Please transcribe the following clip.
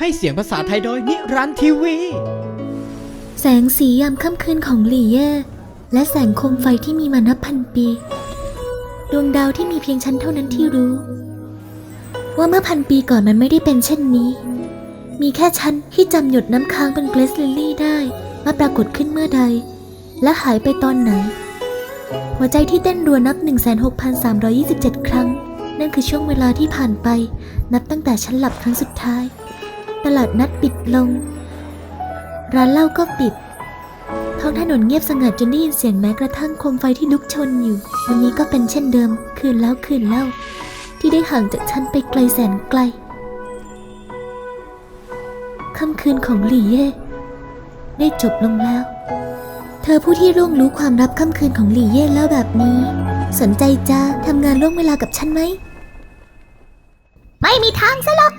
ให้เสียงภาษาไทยโดยนิรันดร์ทีวี แสงสียามค่ำคืนของหลี่เย่และแสงโคมไฟที่มีมานับพันปี ดวงดาวที่มีเพียงฉันเท่านั้นที่รู้ ว่าเมื่อพันปีก่อนมันไม่ได้เป็นเช่นนี้ มีแค่ฉันที่จำหยดน้ำค้างเป็นเกรสลิลลี่ได้ว่าปรากฏขึ้นเมื่อใด และหายไปตอนไหน หัวใจที่เต้นรัวนับ 16,327 ครั้ง นั่นคือช่วงเวลาที่ผ่านไปนับตั้งแต่ฉันหลับครั้งสุดท้าย ตลาดนัดปิดลง ร้านเหล้าก็ปิด ท้องถนนเงียบสงัดจนได้ยินเสียงแม้กระทั่งโคมไฟที่ลุกชนอยู่ วันนี้ก็เป็นเช่นเดิม คืนแล้วคืนเล่า ที่ได้ห่างจากฉันไปไกลแสนไกล ค่ำคืนของหลี่เย่ได้จบลงแล้ว เธอผู้ที่ร่วงรู้ความลับค่ำคืนของหลี่เย่แล้วแบบนี้ สนใจจะทำงานล่วงเวลากับฉันไหม ไม่มีทางซะหรอก